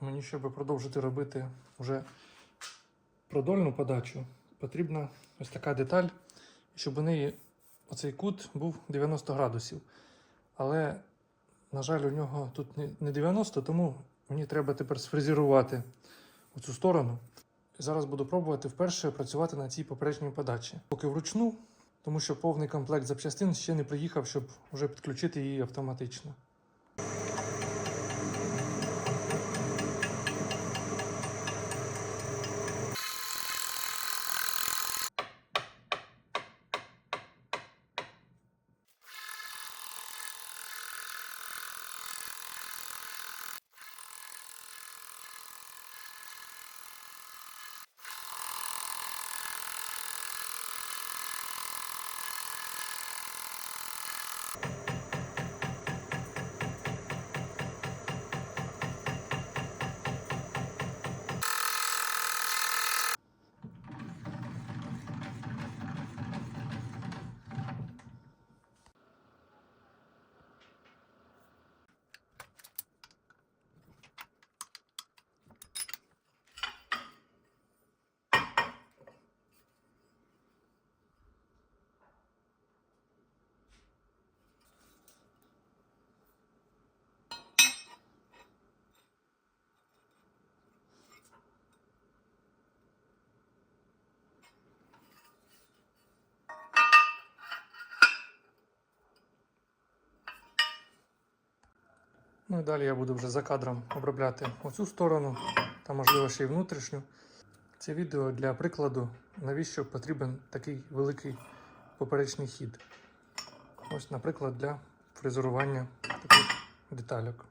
мені, щоб продовжити робити вже продольну подачу, потрібна ось така деталь, щоб у неї оцей кут був 90 градусів. Але, на жаль, у нього тут не- не 90, тому мені треба тепер сфрезерувати оцю сторону. І Зараз буду пробувати вперше працювати на цій попередній подачі. Поки вручну, тому що повний комплект запчастин ще не приїхав, щоб вже підключити її автоматично. Ну і далі я буду вже за кадром обробляти оцю сторону та, можливо, ще й внутрішню. Це відео для прикладу, навіщо потрібен такий великий поперечний хід. Ось, наприклад, для фрезерування таких детальок.